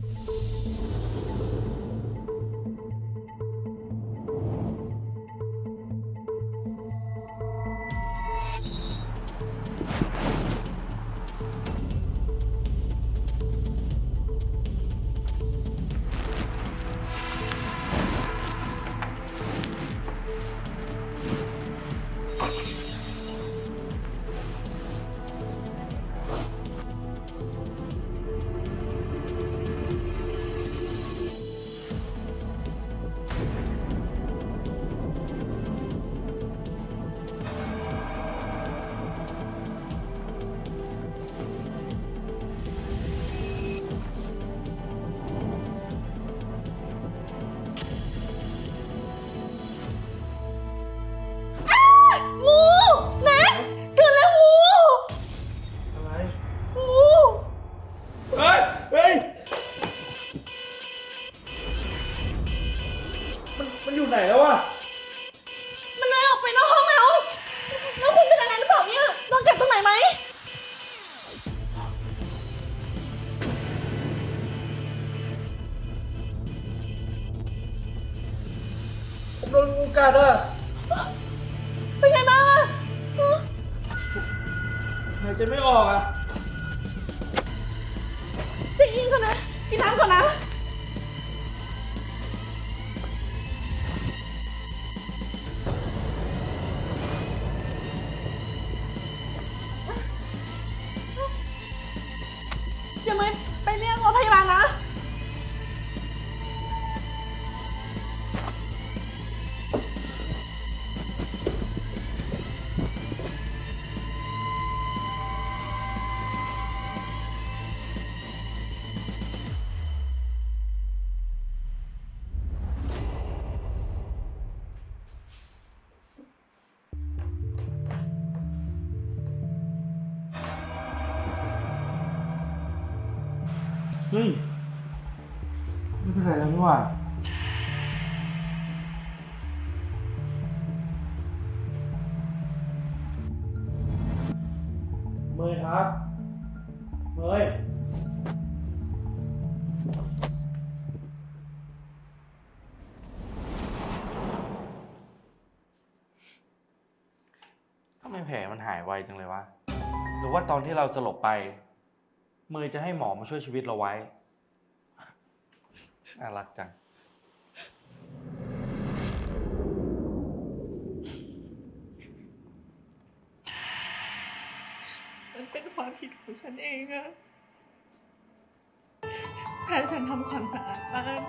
you กัดอะเป็นไงบ้างอะฮะหายใจไม่ออกอะ เฮ้ยไม่เป็นไรแล้วนี่หว่าเมยครับเมยทำไมแผลมันหายไวจังเลยวะ หรือว่าตอนที่เราสลบไป มือจะให้หมอมาช่วยชีวิตเราไว้น่ารักจัง มันเป็นความผิดของฉันเองอะถ้าฉันทำความสะอาดบ้าน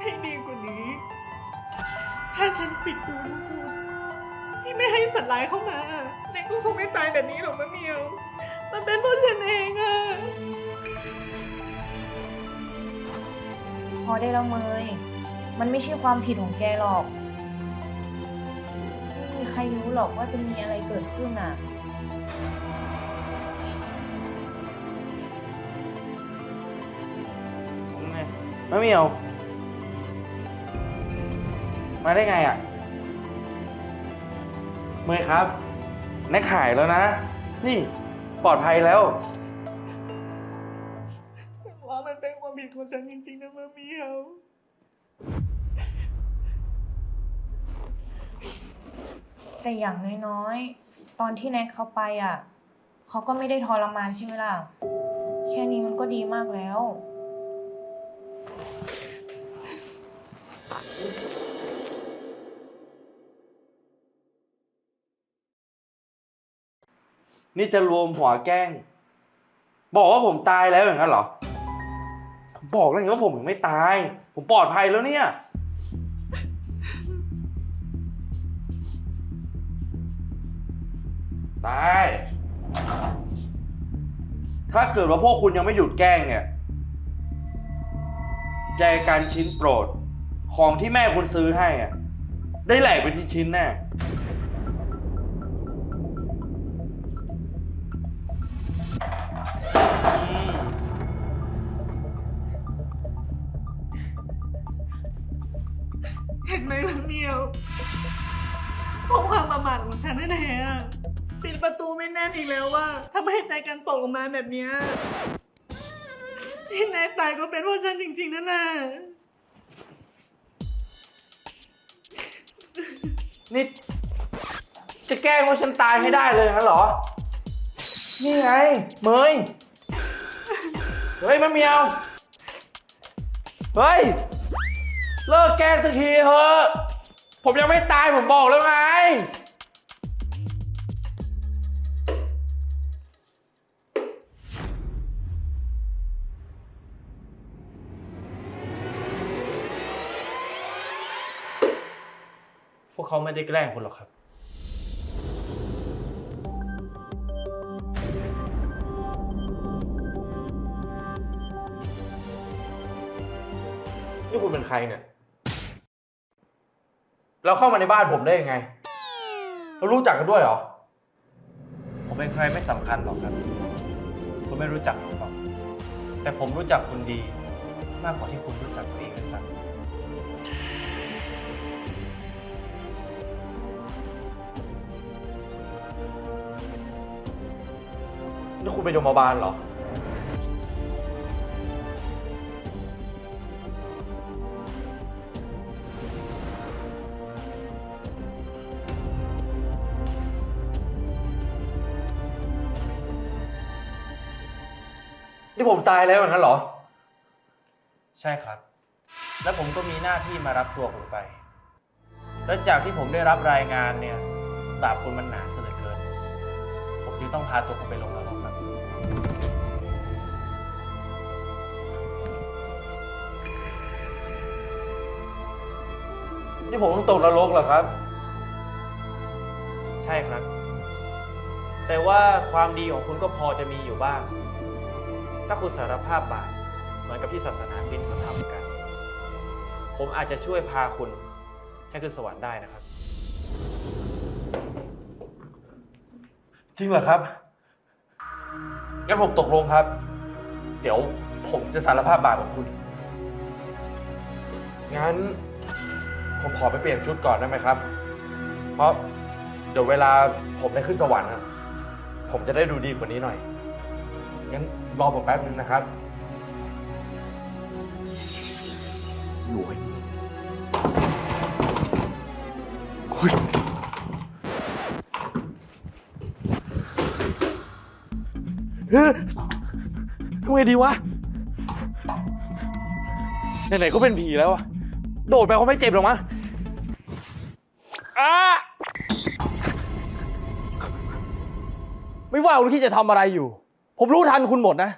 ให้ดีกว่านี้ ถ้าฉันปิดดูลูกที่ไม่ให้สัตว์ร้ายเข้ามาเด็กก็คงไม่ตายแบบนี้หรอกมะเมียว มันเป็นเพราะฉันเองอะพอได้แล้วเมย มันไม่ใช่ความผิดของแกหรอก ไม่มีใครรู้หรอกว่าจะมีอะไรเกิดขึ้นอะมะเหมียว มาได้ไงอะ เมยครับแน็กหายแล้วนะ นี่ ปลอดภัยแล้ว ว่ามันเป็นความผิดของฉันจริงๆนะมะเหมียวแต่อย่างน้อยๆ ตอนที่แน็กเขาไปอะ เขาก็ไม่ได้ทรมานใช่ไหมล่ะ แค่นี้มันก็ดีมากแล้ว นี่จะรวมหัวแกล้ง บอกว่าผมตายแล้วอย่างนั้นเหรอผมบอกแล้วไงว่าผมยังไม่ตาย ผมปลอดภัยแล้วเนี่ย ตาย ถ้าเกิดว่าพวกคุณยังไม่หยุดแกล้งเนี่ยแจกันชิ้นโปรด ของที่แม่คุณซื้อให้อะได้แหลกเป็นชิ้นๆแน่ เห็นไหมมะเมียวเพราะความประมาทของฉันแน่ๆอะปิดประตูไม่แน่นอีกแล้วว่าถ้าไม่ให้ใจกันตกลงมาแบบเนี้ยที่นายตายก็เป็นเพราะฉันจริงๆนั่นแหละนี่ จะแกล้งว่าฉันตายไม่ได้เลยงั้นเหรอ นี่ไงเมยเฮ้ยมะเมียว เฮ้ย เลิกแกล้งสักทีเถอะ ผมยังไม่ตายผมบอกแล้วไง พวกเขาไม่ได้แกล้งคุณหรอกครับ นี่คุณเป็นใครเนี่ย เราเข้ามาในบ้านผมได้ยังไงเรารู้จักกันด้วยเหรอ ผมเป็นใครไม่สำคัญหรอกครับ คุณไม่รู้จักผมหรอก แต่ผมรู้จักคุณดี มากกว่าที่คุณรู้จักตัวเองด้วยซ้ำนี่คุณเป็นโยมบาลเหรอ นี่ผมตายแล้วอย่างนั้นเหรอ ใช่ครับ และผมก็มีหน้าที่มารับตัวคุณไป และจากที่ผมได้รับรายงานเนี่ยบาปคุณมันหนาเสียเหลือเกิน ผมจึงต้องพาตัวคุณไปลงนรกครับ นี่ผมต้องตกนรกเหรอครับ ใช่ครับ แต่ว่าความดีของคุณก็พอจะมีอยู่บ้าง ถ้าคุณสารภาพบาปเหมือนกับที่ศาสนาคริสต์เขาทำกัน ผมอาจจะช่วยพาคุณให้ขึ้นสวรรค์ได้นะครับ จริงเหรอครับ งั้นผมตกลงครับ เดี๋ยวผมจะสารภาพบาปของคุณ งั้นผมขอไปเปลี่ยนชุดก่อนได้ไหมครับ เพราะเดี๋ยวเวลาผมได้ขึ้นสวรรค์อะผมจะได้ดูดีกว่านี้หน่อย งั้น รอผมแป๊บนึงนะครับรวยเฮ้ยเฮ้ยทำไงดีวะ ไหนๆก็เป็นผีแล้วอะโดดไปเขาไม่เจ็บหรอกมั้งอ้าไม่ว่าคุณคิดจะทำอะไรอยู่ ผมรู้ทันคุณหมดนะ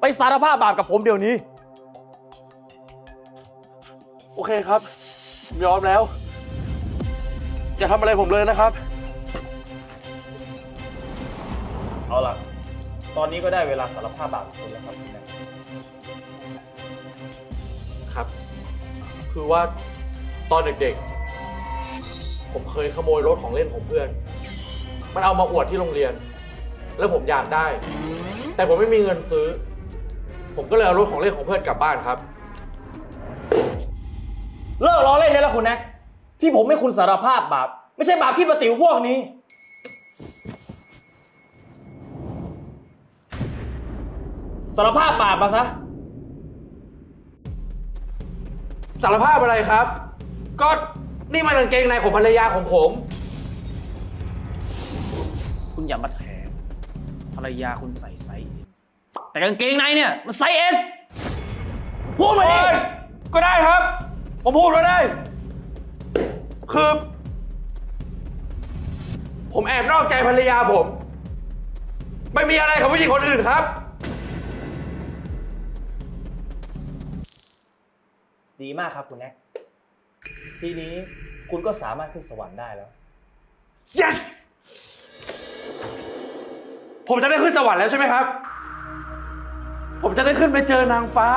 ไปสารภาพบาปกับผมเดี๋ยวนี้ โอเคครับผมยอมแล้ว อย่าทำอะไรผมเลยนะครับ เอาล่ะ ตอนนี้ก็ได้เวลาสารภาพบาปของคุณแล้วครับคุณแม่ครับ คือว่าตอนเด็กๆ ผมเคยขโมยรถของเล่นของเพื่อน มันเอามาอวดที่โรงเรียน แล้วผมอยากได้ แต่ผมไม่มีเงินซื้อ ผมก็เลยเอารถของเล่นของเพื่อนกลับบ้านครับ เลิกล้อเล่นได้แล้วคุณแน็กที่ผมให้คุณสารภาพบาป ไม่ใช่บาปขี้ประติ๋วพวกนี้ สารภาพบาปมาซะ สารภาพอะไรครับ ก็นี่มันกางเกงในของภรรยาของผม คุณอย่ามาแถม ภรรยาคุณใส่ไซส์ M แต่กางเกงในเนี่ย มันไซส์เอสพูดมาดิโอ๊ยก็ได้ครับ ผมพูดก็ได้ คือ ผมแอบนอกใจภรรยาผม ไม่มีอะไรกับผู้หญิงคนอื่นครับ ดีมากครับคุณแน็กทีนี้คุณก็สามารถขึ้นสวรรค์ได้แล้ว yes ผมจะได้ขึ้นสวรรค์แล้วใช่ไหมครับ ผมจะได้ขึ้นไปเจอนางฟ้า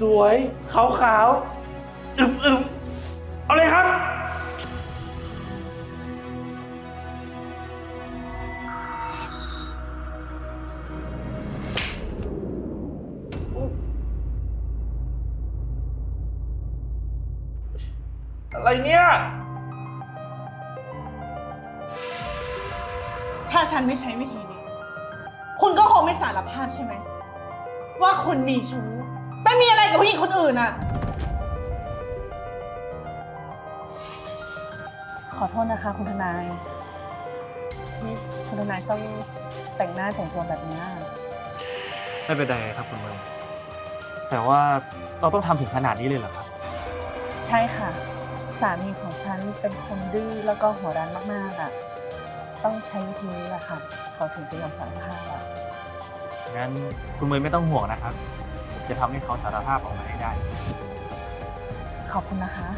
สวยๆขาวๆอึมๆเอาเลยครับ อะไรเนี่ย ถ้าฉันไม่ใช้วิธี คุณก็คงไม่สารภาพใช่ไหม ว่าคุณมีชู้ไปมีอะไรกับผู้หญิงคนอื่นอะขอโทษนะคะ คุณทนาย นี่คุณทนายต้องแต่งหน้าแต่งตัวแบบเนี้ยไม่เป็นไรครับคุณเมย์แต่ว่าเราต้องทำถึงขนาดนี้เลยเหรอครับ ใช่ค่ะ สามีของฉันเป็นคนดื้อแล้วก็หัวรั้นมากๆอะต้องใช้วิธีนี้แหละค่ะ เขาถึงจะยอมสารภาพอะงั้นคุณเมย์ไม่ต้องห่วงนะครับผมจะทำให้เขาสารภาพออกมาให้ได้ขอบคุณนะคะ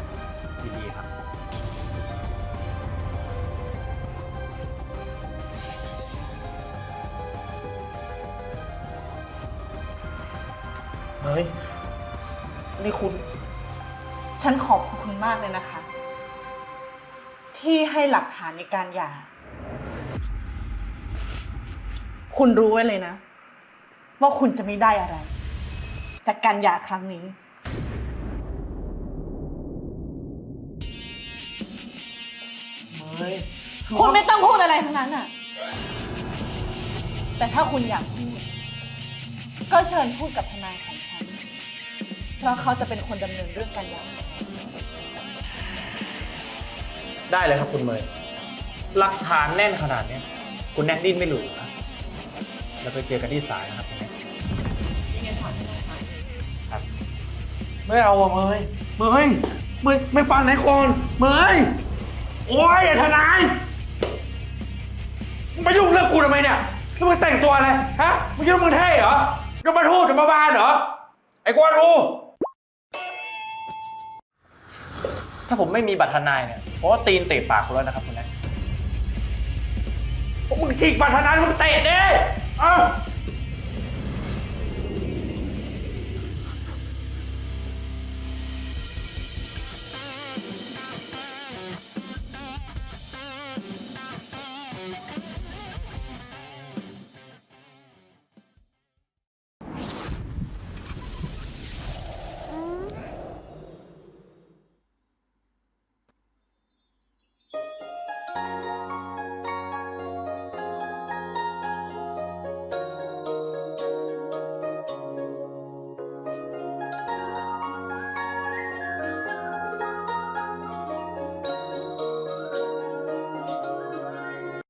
ดีๆครับ เฮ้ย นี่คุณ ฉันขอบคุณมากเลยนะคะ ที่ให้หลักฐานในการหย่า คุณรู้ไว้เลยนะ ว่าคุณจะไม่ได้อะไร จากการหย่าครั้งนี้เฮ้ยคุณไม่ต้องพูดอะไรทั้งนั้นอะ แต่ถ้าคุณอยากพูด ก็เชิญพูดกับทนายของฉัน เพราะเขาจะเป็นคนดำเนินเรื่องการหย่า ได้เลยครับคุณเมย์หลักฐานแน่นขนาดเนี้ยคุณแน็กดิ้นไม่หลุดหรอกครับ แล้วไปเจอกันที่ศาลนะครับคุณแน็กครับไม่เอาอะเมยเมยเมยไม่ฟังไหนก่อนเมยโอ้ยไอ้ทนายมึงมายุ่งเรื่องกูทำไมเนี่ยแล้วมึงแต่งตัวอะไรฮะมึงคิดว่ามึงเท่เหรอจะมาทูตจะมาบานเหรอไอ้กวนรูถ้าผมไม่มีบัตรทนายเนี่ยเพราะว่าตีนเตะปากคุณแล้วนะครับคุณแน็กพวกมึงฉีกบัตรทนายมึงเตะดิ เอ้า